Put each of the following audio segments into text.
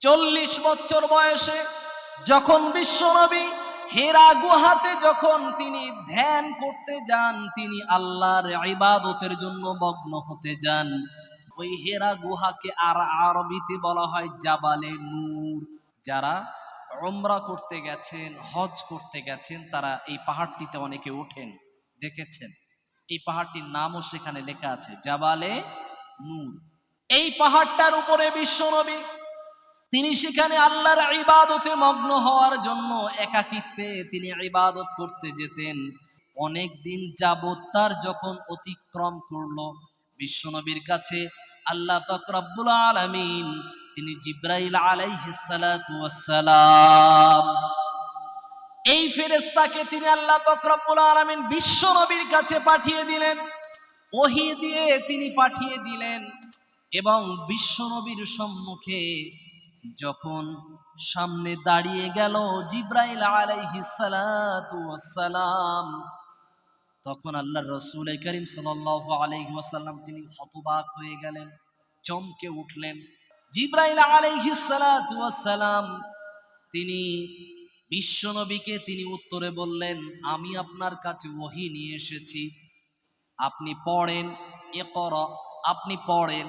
চল্লিশ বছর বয়সে যখন বিশ্বনবী হেরা গুহাতে যখন তিনি ধ্যান করতে যান, তিনি আল্লাহর ইবাদতের জন্য মগ্ন হতে যান। ওই হেরা গুহাকে আর আরবিতে বলা হয় জাবালে নূর। যারা উমরা করতে গেছেন, হজ করতে গেছেন, তারা এই পাহাড়টিতে অনেকে ওঠেন। দেখেছেন? এই পাহাড়টির নামও সেখানে লেখা আছে, জাবালে নূর। এই পাহাড়টার উপরে বিশ্বনবী তিনি সেখানে আল্লাহর ইবাদতে মগ্ন হওয়ার জন্য একাকিত্বে তিনি ইবাদত করতে যেতেন। অনেক দিন যাবৎ তার যখন অতিক্রম করল, বিশ্বনবীর কাছে আল্লাহ পাক রব্বুল আলামিন, তিনি জিব্রাইল আলাইহিস সালাতু ওয়াসসালাম এই ফেরেস্তাকে তিনি আল্লাহ পাক রব্বুল আলামিন বিশ্বনবীর কাছে পাঠিয়ে দিলেন। ওহি দিয়ে তিনি পাঠিয়ে দিলেন এবং বিশ্বনবীর সম্মুখে যখন সামনে দাঁড়িয়ে গেল জিব্রাইল ওয়াসসালাম, তখন আল্লাহ রসুল করিম ওয়াসাল্লাম তিনি হতবাক হয়ে গেলেন, চমকে উঠলেন। জিব্রাইল ওয়াসসালাম তিনি বিশ্বনবীকে তিনি উত্তরে বললেন, আমি আপনার কাছে ওহি নিয়ে এসেছি। আপনি পড়েন এ ইকরা, আপনি পড়েন।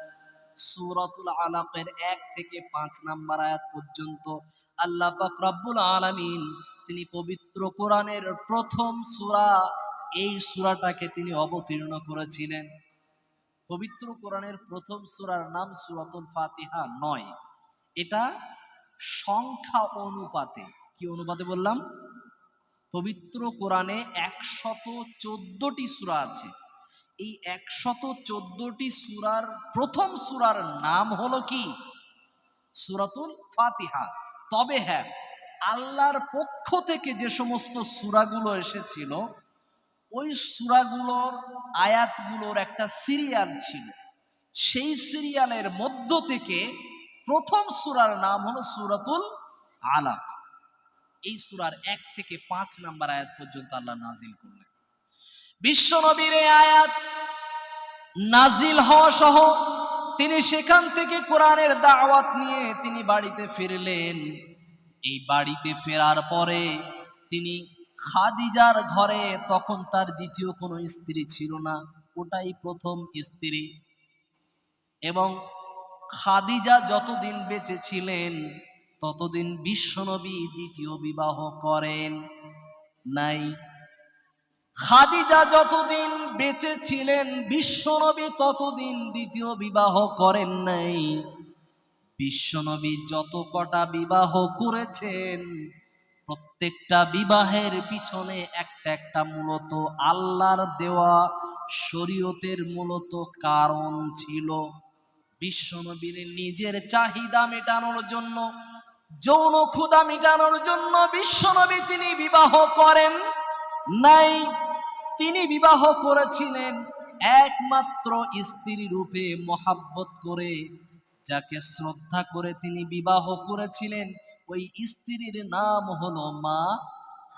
সূরাতুল আলাকের এক থেকে পাঁচ নাম্বার আয়াত পর্যন্ত আল্লাহ পাক রব্বুল আলামিন তিনি পবিত্র কোরআনের প্রথম সূরা, এই সূরাটাকে তিনি অবতীর্ণ করেছিলেন। পবিত্র কোরআনের প্রথম সূরার নাম সূরাতুল ফাতিহা নয়। এটা সংখ্যা অনুপাতে, কি অনুপাতে বললাম? পবিত্র কোরআনে একশত চোদ্দটি সূরা আছে। এই একশত চোদ্দটি সুরার প্রথম সুরার নাম হলো কি? সুরাতুল ফাতিহা। তবে হ্যাঁ আল্লাহর পক্ষ থেকে যে সমস্ত সুরাগুলো এসেছিল, ওই সুরাগুলোর আয়াতগুলোর একটা সিরিয়াল ছিল। সেই সিরিয়ালের মধ্য থেকে প্রথম সুরার নাম হলো সুরাতুল আলাক এই সুরার এক থেকে পাঁচ নাম্বার আয়াত পর্যন্ত আল্লাহ নাজিল করলেন। বিশ্বনবীর এই আয়াত নাজিল হওয়া সহ তিনি সেখান থেকে কোরআনের দাওয়াত নিয়ে তিনি বাড়িতে ফিরলেন। এই বাড়িতে ফেরার পরে তিনি খাদিজার ঘরে তখন তার দ্বিতীয় কোনো স্ত্রী ছিল না, ওটাই প্রথম স্ত্রী। এবং খাদিজা যতদিন বেঁচে ছিলেন, ততদিন বিশ্বনবী দ্বিতীয় বিবাহ করেন নাই। খাদিজা যতদিন বেঁচে ছিলেন, বিশ্বনবী ততদিন দ্বিতীয় বিবাহ করেন নাই। বিশ্বনবী যত কটা বিবাহ করেছেন, প্রত্যেকটা বিবাহের পিছনে একটা একটা মূলত আল্লাহর দেওয়া শরীয়তের মূলত কারণ ছিল বিশ্বনবীর নিজের চাহিদা মেটানোর জন্য, যৌন ক্ষুধা মেটানোর জন্য বিশ্বনবী তিনি বিবাহ করেন নাই। তিনি বিবাহ করেছিলেন একমাত্র স্ত্রী রূপে মহাব্বত করে, যাকে শ্রদ্ধা করে তিনি বিবাহ করেছিলেন। ওই স্ত্রীর নাম হলো মা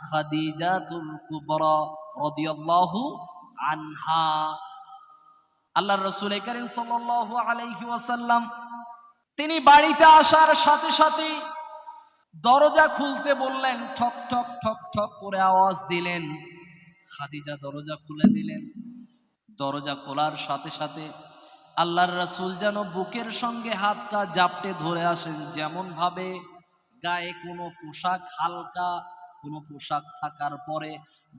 খাদিজাতুল কুবরা রাদিয়াল্লাহু আনহা। আল্লাহর রাসূল করিম সাল্লাল্লাহু আলাইহি ওয়াসাল্লাম তিনি বাড়িতে আসার সাথে সাথে দরজা খুলতে বললেন, ঠক ঠক ঠক ঠক করে আওয়াজ দিলেন। খাদিজা দরজা খুলে দিলেন। দরজা খোলার সাথে সাথে আল্লাহর রাসূল যেন বুকের সঙ্গে হাতটা জাপটে ধরে আসেন যেমন ভাবে গায়ে কোনো পোশাক হালকা, কোনো পোশাক থাকার পরে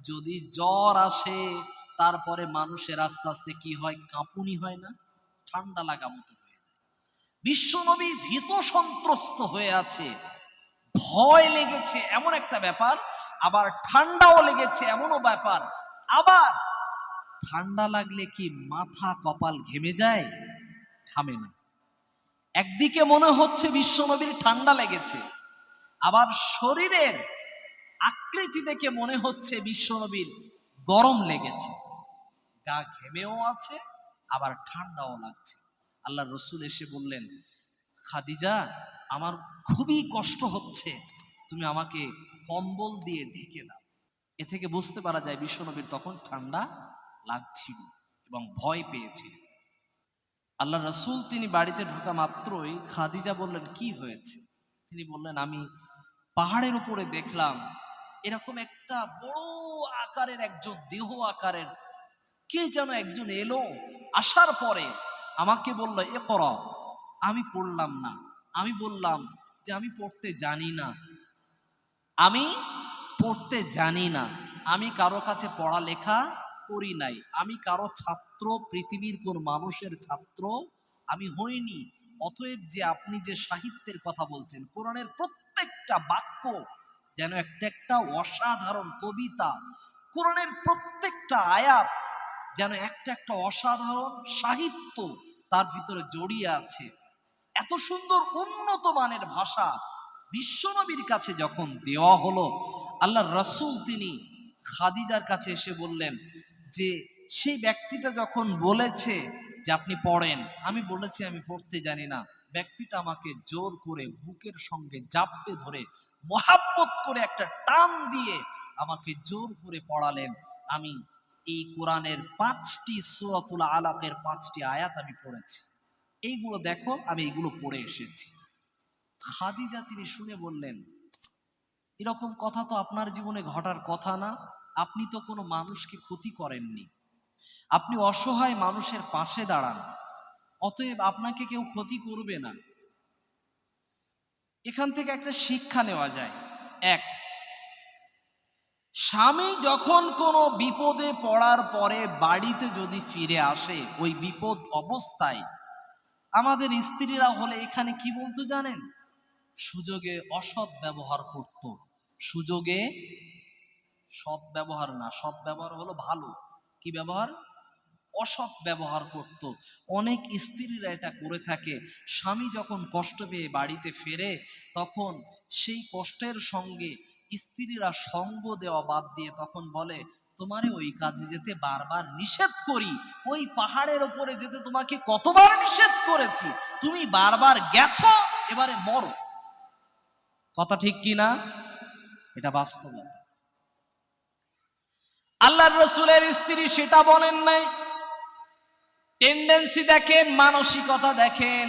যদি জ্বর আসে, তারপরে মানুষের আস্তে আস্তে কি হয়? কাঁপুনি হয় না? ঠান্ডা লাগা মতো হয়ে বিশ্বনবী ভীত সন্ত্রস্ত হয়ে আছে। ভয় লেগেছে। এমন একটা ব্যাপার আবার ঠান্ডাও লেগেছে, এমনও ব্যাপার। আবার ঠান্ডা লাগলে কি মাথা কপাল ঘেমে যায়? ঘামে না। একদিকে মনে হচ্ছে বিশ্বনবীর ঠান্ডা লেগেছে, আবার শরীরের আকৃতি দেখে মনে হচ্ছে বিশ্বনবীর গরম লেগেছে। গা ঘেমেও আছে, আবার ঠান্ডাও লাগছে। আল্লাহ রসুল এসে বললেন, খাদিজা, আমার খুবই কষ্ট হচ্ছে। তুমি আমাকে কম্বল দিয়ে ঢেকে দাও। এ থেকে বুঝতে পারা যায় বিশ্বনবীর তখন ঠান্ডা লাগছিল এবং ভয় পেয়েছিল আল্লাহ রসুল তিনি বাড়িতে ঢোকা মাত্রই খাদিজা বললেন, কি হয়েছে? তিনি বললেন, আমি পাহাড়ের উপরে দেখলাম এরকম একটা বড় আকারের একজন দেহ আকারের, কে যেন একজন এলো, আসার পরে আমাকে বলল, এ কর, আমি পড়লাম না। আমি বললাম যে আমি পড়তে জানি না। আমি পড়তে জানি না। আমি কারও কাছে পড়ালেখা করি নাই। আমি কারও ছাত্র, পৃথিবীর কোন মানুষের ছাত্র আমি হইনি। অতএব যে আপনি যে সাহিত্যের কথা বলছেন, কোরআনের প্রত্যেকটা বাক্য যেন একটা একটা অসাধারণ কবিতা, কোরআনের প্রত্যেকটা আয়াত যেন একটা একটা অসাধারণ সাহিত্য তার ভিতরে জড়িয়ে আছে। এত সুন্দর উন্নত মানের ভাষা বিশ্বনবীর কাছে যখন দেওয়া হলো আল্লাহ রসুল তিনি খাদিজার কাছে এসে বললেন যে সেই ব্যক্তিটা যখন বলেছে যে আপনি পড়েন, আমি বলেছি আমি পড়তে জানি না, ব্যক্তিটা আমাকে জোর করে বুকের সঙ্গে জাপটে ধরে মহাব্বত করে একটা টান দিয়ে আমাকে জোর করে পড়ালেন। আমি এই কোরআনের পাঁচটি সুরাতুল আলাকের পাঁচটি আয়াত আমি পড়েছি। এইগুলো দেখো, আমি এইগুলো পড়ে এসেছি। খাদিজা তিনি শুনে বললেন, এরকম কথা তো আপনার জীবনে ঘটার কথা না। আপনি তো কোনো মানুষকে ক্ষতি করেননি। আপনি অসহায় মানুষের পাশে দাঁড়ান। অতএব আপনাকে কেউ ক্ষতি করবে না। এখান থেকে একটা শিক্ষা নেওয়া যায়। এক, স্বামী যখন কোনো বিপদে পড়ার পরে বাড়িতে যদি ফিরে আসে, ওই বিপদ অবস্থায় আমাদের স্ত্রীরা হলে এখানে কি বলতো জানেন? সুযোগে অসৎ ব্যবহার করত। সুযোগে সৎ ব্যবহার না, সৎ ব্যবহার হলো ভালো। কি ব্যবহার? অসৎ ব্যবহার করত। অনেক স্ত্রীরা এটা করে থাকে। স্বামী যখন কষ্ট পেয়ে বাড়িতে ফেরে, তখন সেই কষ্টের সঙ্গে স্ত্রীরা সঙ্গ দেওয়া বাদ দিয়ে তখন বলে, তোমারে ওই কাজে যেতে বারবার নিষেধ করি। ওই পাহাড়ের ওপরে যেতে তোমাকে কতবার নিষেধ করেছি। তুমি বারবার গেছো, এবারে মরো। কথা ঠিক কি না এটা বাস্তবতা আল্লাহর রসুলের স্ত্রী সেটা বলেন নাই। টেন্ডেন্সি দেখেন, মানসিকতা দেখেন।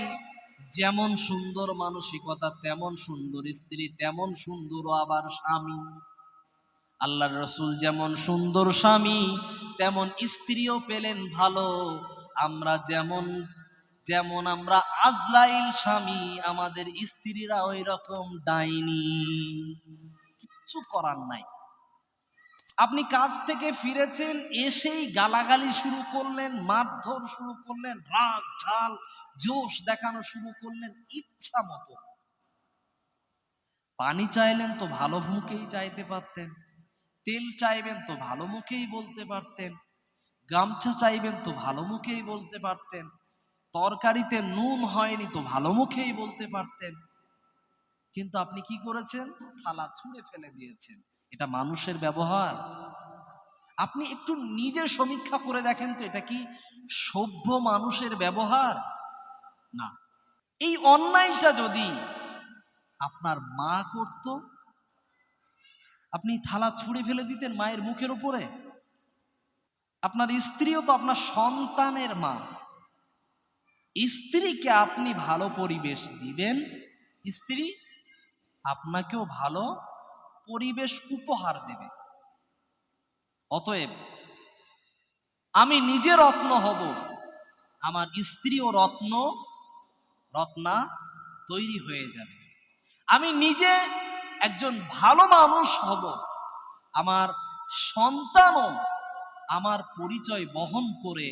যেমন সুন্দর মানসিকতা, তেমন সুন্দর স্ত্রী, তেমন সুন্দর আবার স্বামী। আল্লাহর রসুল যেমন সুন্দর স্বামী, তেমন স্ত্রীও পেলেন ভালো। আমরা যেমন যেমন আমরা আজরাইল স্বামী, আমাদের স্ত্রীরা ওই রকম ডাইনি। কিচ্ছু করার নাই। আপনি কাজ থেকে ফিরেছেন, এসেই গালাগালি শুরু করলেন, মারধর শুরু করলেন, রাগ, ঝাল, জোশ দেখানো শুরু করলেন, ইচ্ছা মতো। পানি চাইলেন তো ভালো মুখেই চাইতে পারতেন, তেল চাইবেন তো ভালো মুখেই বলতে পারতেন, গামছা চাইবেন তো ভালো মুখেই বলতে পারতেন তরকারিতে নুন হয়নি তো ভালো মুখেই বলতে পারতেন। কিন্তু আপনি কি করেছেন? থালা ছুঁড়ে ফেলে দিয়েছেন। এটা মানুষের ব্যবহার। আপনি একটু নিজের সমীক্ষা করে দেখেন তো, এটা কি সভ্য মানুষের ব্যবহার? না। এই অন্যায়টা যদি আপনার মা করত, আপনি থালা ছুঁড়ে ফেলে দিতেন মায়ের মুখের উপরে? আপনার স্ত্রীও তো আপনার সন্তানের মা। স্ত্রীকে আপনি ভালো পরিবেশ দিবেন, স্ত্রী আপনাকেও ভালো পরিবেশ উপহার দেবে। অতএব আমি নিজে রত্ন হব, আমার স্ত্রীও রত্ন, রত্না তৈরি হয়ে যাবে। আমি নিজে একজন ভালো মানুষ হব, আমার সন্তানও আমার পরিচয় বহন করে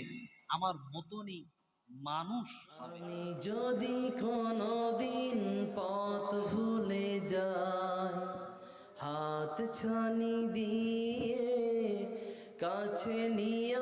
আমার মতনই মানুষ। আমি যদি কোনোদিন পথ ভুলে যাই হাত ছানি দিয়ে কাছে নিয়ে